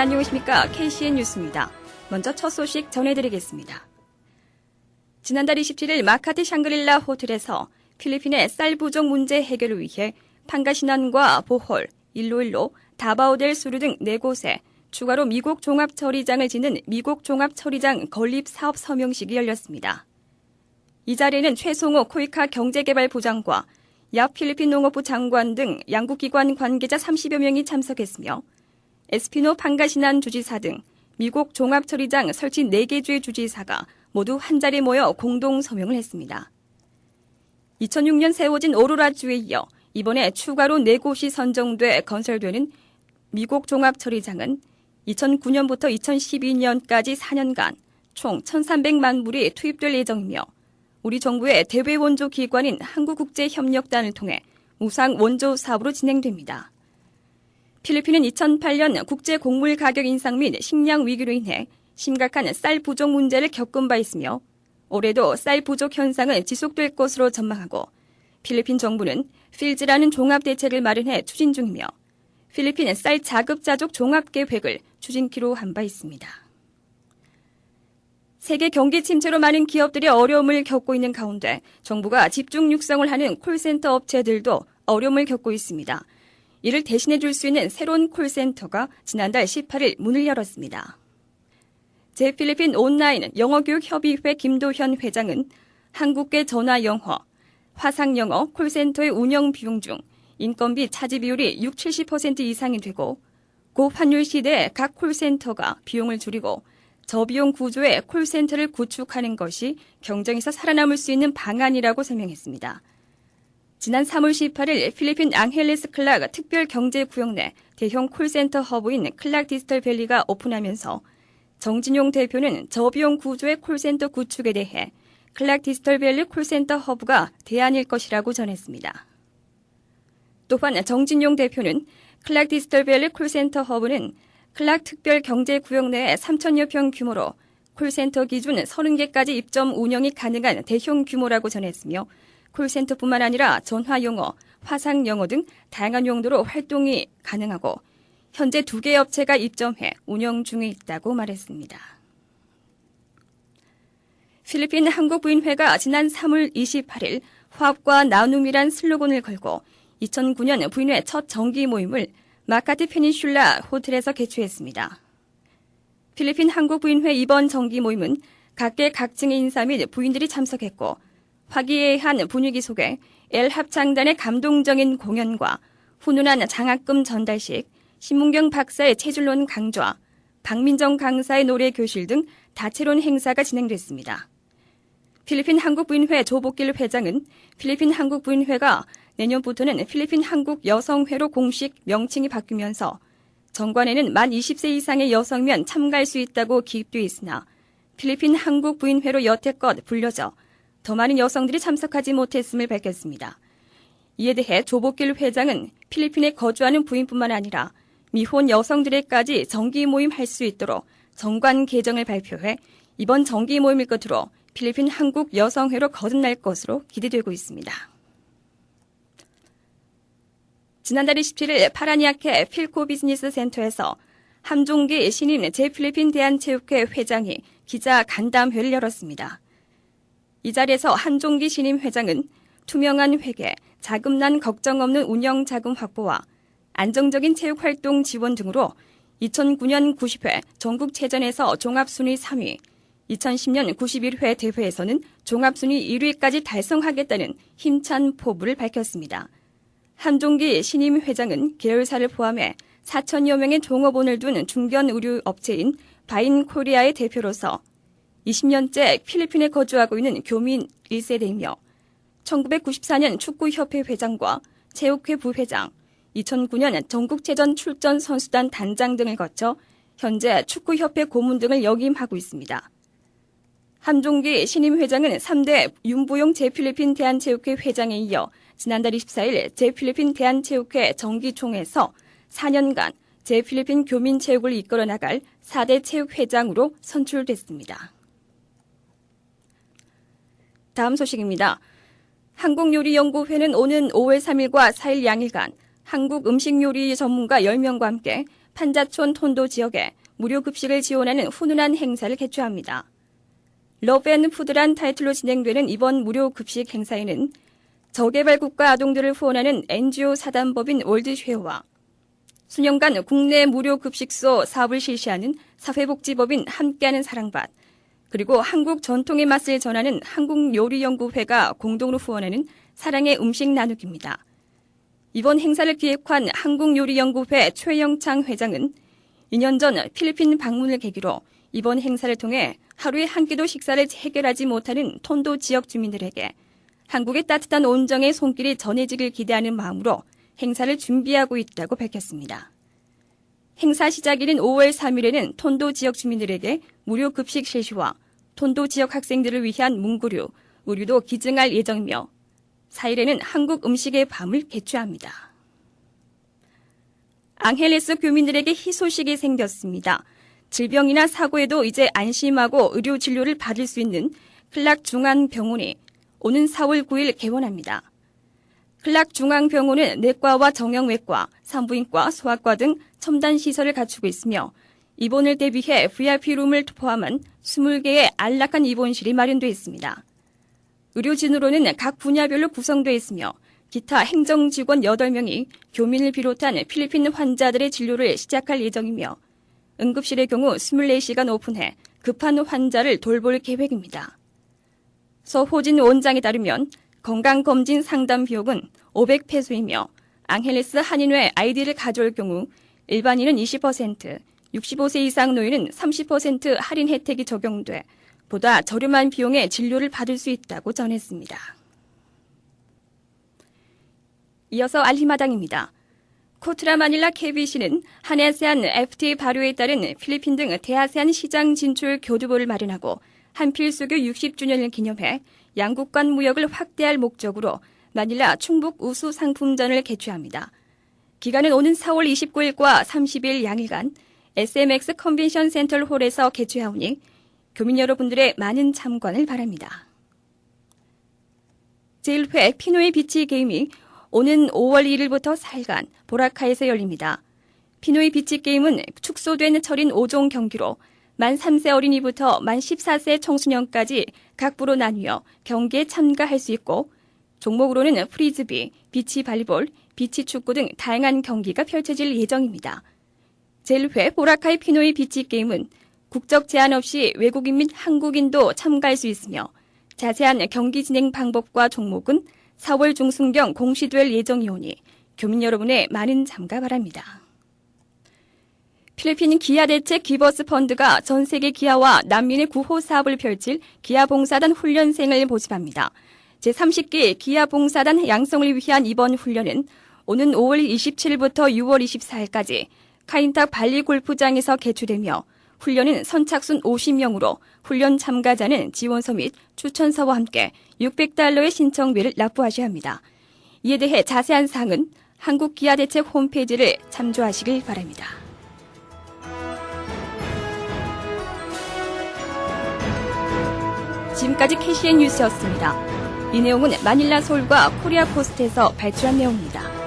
안녕하십니까. KCN 뉴스입니다. 먼저 첫 소식 전해드리겠습니다. 지난달 27일 마카티 샹그릴라 호텔에서 필리핀의 쌀 부족 문제 해결을 위해 판가시난과 보홀, 일로일로, 다바오델 수루 등 4곳에 추가로 미국 종합처리장을 지는 미국 종합처리장 건립 사업 서명식이 열렸습니다. 이 자리에는 최송호 코이카 경제개발부장과 야 필리핀 농업부 장관 등 양국기관 관계자 30여 명이 참석했으며 에스피노 판가시난 주지사 등 미국 종합처리장 설치 4개 주의 주지사가 모두 한자리에 모여 공동 서명을 했습니다. 2006년 세워진 오로라 주에 이어 이번에 추가로 4곳이 선정돼 건설되는 미국 종합처리장은 2009년부터 2012년까지 4년간 총 1,300만 불이 투입될 예정이며 우리 정부의 대외 원조 기관인 한국국제협력단을 통해 무상 원조 사업으로 진행됩니다. 필리핀은 2008년 국제 곡물 가격 인상 및 식량 위기로 인해 심각한 쌀 부족 문제를 겪은 바 있으며 올해도 쌀 부족 현상은 지속될 것으로 전망하고 필리핀 정부는 필즈라는 종합 대책을 마련해 추진 중이며 필리핀 쌀 자급자족 종합 계획을 추진키로 한 바 있습니다. 세계 경기 침체로 많은 기업들이 어려움을 겪고 있는 가운데 정부가 집중 육성을 하는 콜센터 업체들도 어려움을 겪고 있습니다. 이를 대신해 줄 수 있는 새로운 콜센터가 지난달 18일 문을 열었습니다. 제필리핀 온라인 영어교육협의회 김도현 회장은 한국계 전화 영어, 화상 영어 콜센터의 운영 비용 중 인건비 차지 비율이 6, 70% 이상이 되고 고환율 시대에 각 콜센터가 비용을 줄이고 저비용 구조의 콜센터를 구축하는 것이 경쟁에서 살아남을 수 있는 방안이라고 설명했습니다. 지난 3월 18일 필리핀 앙헬레스 클락 특별 경제 구역 내 대형 콜센터 허브인 클락 디지털 밸리가 오픈하면서 정진용 대표는 저비용 구조의 콜센터 구축에 대해 클락 디지털 밸리 콜센터 허브가 대안일 것이라고 전했습니다. 또한 정진용 대표는 클락 디지털 밸리 콜센터 허브는 클락 특별 경제 구역 내에 3천여 평 규모로 콜센터 기준 30개까지 입점 운영이 가능한 대형 규모라고 전했으며 콜센터뿐만 아니라 전화 용어, 화상 영어 등 다양한 용도로 활동이 가능하고 현재 두개 업체가 입점해 운영 중에 있다고 말했습니다. 필리핀 한국부인회가 지난 3월 28일 화합과 나눔이란 슬로건을 걸고 2009년 부인회 첫 정기 모임을 마카티 페니슐라 호텔에서 개최했습니다. 필리핀 한국부인회 이번 정기 모임은 각계 각층의 인사 및 부인들이 참석했고 화기애애한 분위기 속에 엘 합창단의 감동적인 공연과 훈훈한 장학금 전달식, 신문경 박사의 체질론 강좌, 박민정 강사의 노래 교실 등 다채로운 행사가 진행됐습니다. 필리핀 한국부인회 조복길 회장은 필리핀 한국부인회가 내년부터는 필리핀 한국 여성회로 공식 명칭이 바뀌면서 정관에는 만 20세 이상의 여성면 참가할 수 있다고 기입되어 있으나 필리핀 한국 부인회로 여태껏 불려져 더 많은 여성들이 참석하지 못했음을 밝혔습니다. 이에 대해 조복길 회장은 필리핀에 거주하는 부인뿐만 아니라 미혼 여성들에까지 정기 모임 할 수 있도록 정관 개정을 발표해 이번 정기 모임을 끝으로 필리핀 한국 여성회로 거듭날 것으로 기대되고 있습니다. 지난달 27일 파라니아케 필코 비즈니스 센터에서 함종기 신임 제필리핀 대한체육회 회장이 기자 간담회를 열었습니다. 이 자리에서 한종기 신임 회장은 투명한 회계, 자금난 걱정 없는 운영 자금 확보와 안정적인 체육 활동 지원 등으로 2009년 90회 전국체전에서 종합순위 3위, 2010년 91회 대회에서는 종합순위 1위까지 달성하겠다는 힘찬 포부를 밝혔습니다. 한종기 신임 회장은 계열사를 포함해 4천여 명의 종업원을 둔 중견 의류 업체인 바인 코리아의 대표로서 20년째 필리핀에 거주하고 있는 교민 1세대이며 1994년 축구협회 회장과 체육회 부회장, 2009년 전국체전 출전 선수단 단장 등을 거쳐 현재 축구협회 고문 등을 역임하고 있습니다. 함종기 신임 회장은 3대 윤부용 제필리핀 대한체육회 회장에 이어 지난달 24일 제필리핀 대한체육회 정기총회에서 4년간 제필리핀 교민체육을 이끌어 나갈 4대 체육회장으로 선출됐습니다. 다음 소식입니다. 한국요리연구회는 오는 5월 3일과 4일 양일간 한국 음식 요리 전문가 10명과 함께 판자촌 톤도 지역에 무료 급식을 지원하는 훈훈한 행사를 개최합니다. 러브앤푸드란 타이틀로 진행되는 이번 무료 급식 행사에는 저개발 국가 아동들을 후원하는 NGO 사단법인 월드쉐어와 수년간 국내 무료 급식소 사업을 실시하는 사회복지법인 함께하는 사랑밭, 그리고 한국 전통의 맛을 전하는 한국요리연구회가 공동으로 후원하는 사랑의 음식 나누기입니다. 이번 행사를 기획한 한국요리연구회 최영창 회장은 2년 전 필리핀 방문을 계기로 이번 행사를 통해 하루에 한 끼도 식사를 해결하지 못하는 톤도 지역 주민들에게 한국의 따뜻한 온정의 손길이 전해지길 기대하는 마음으로 행사를 준비하고 있다고 밝혔습니다. 행사 시작일인 5월 3일에는 톤도 지역 주민들에게 무료 급식 실시와 톤도 지역 학생들을 위한 문구류, 의류도 기증할 예정이며 4일에는 한국 음식의 밤을 개최합니다. 앙헬레스 교민들에게 희소식이 생겼습니다. 질병이나 사고에도 이제 안심하고 의료 진료를 받을 수 있는 클락 중앙병원이 오는 4월 9일 개원합니다. 클락 중앙병원은 내과와 정형외과, 산부인과, 소아과 등 첨단 시설을 갖추고 있으며 입원을 대비해 VIP룸을 포함한 20개의 안락한 입원실이 마련되어 있습니다. 의료진으로는 각 분야별로 구성되어 있으며 기타 행정 직원 8명이 교민을 비롯한 필리핀 환자들의 진료를 시작할 예정이며 응급실의 경우 24시간 오픈해 급한 환자를 돌볼 계획입니다. 서호진 원장에 따르면 건강검진 상담 비용은 500페소이며 앙헬레스 한인회 아이디를 가져올 경우 일반인은 20%, 65세 이상 노인은 30% 할인 혜택이 적용돼 보다 저렴한 비용의 진료를 받을 수 있다고 전했습니다. 이어서 알리마당입니다. 코트라 마닐라 KBC는 한아세안 FTA 발효에 따른 필리핀 등 대아세안 시장 진출 교두보를 마련하고 한필 수교 60주년을 기념해 양국 간 무역을 확대할 목적으로 마닐라 충북 우수 상품전을 개최합니다. 기간은 오는 4월 29일과 30일 양일간 SMX 컨벤션 센터 홀에서 개최하오니 교민 여러분들의 많은 참관을 바랍니다. 제1회 피노의 비치 게임이 오는 5월 1일부터 4일간 보라카에서 열립니다. 피노의 비치 게임은 축소된 철인 5종 경기로 만 3세 어린이부터 만 14세 청소년까지 각 부로 나뉘어 경기에 참가할 수 있고 종목으로는 프리즈비, 비치 발리볼, 비치 축구 등 다양한 경기가 펼쳐질 예정입니다. 제1회 보라카이 피노이 비치 게임은 국적 제한 없이 외국인 및 한국인도 참가할 수 있으며 자세한 경기 진행 방법과 종목은 4월 중순경 공시될 예정이오니 교민 여러분의 많은 참가 바랍니다. 필리핀 기아 대책 기버스 펀드가 전 세계 기아와 난민의 구호 사업을 펼칠 기아 봉사단 훈련생을 모집합니다. 제30기 기아 봉사단 양성을 위한 이번 훈련은 오는 5월 27일부터 6월 24일까지 카인탁 발리 골프장에서 개최되며 훈련은 선착순 50명으로 훈련 참가자는 지원서 및 추천서와 함께 600달러의 신청비를 납부하셔야 합니다. 이에 대해 자세한 사항은 한국기아대책 홈페이지를 참조하시길 바랍니다. 지금까지 KCN 뉴스였습니다. 이 내용은 마닐라 서울과 코리아 포스트에서 발주한 내용입니다.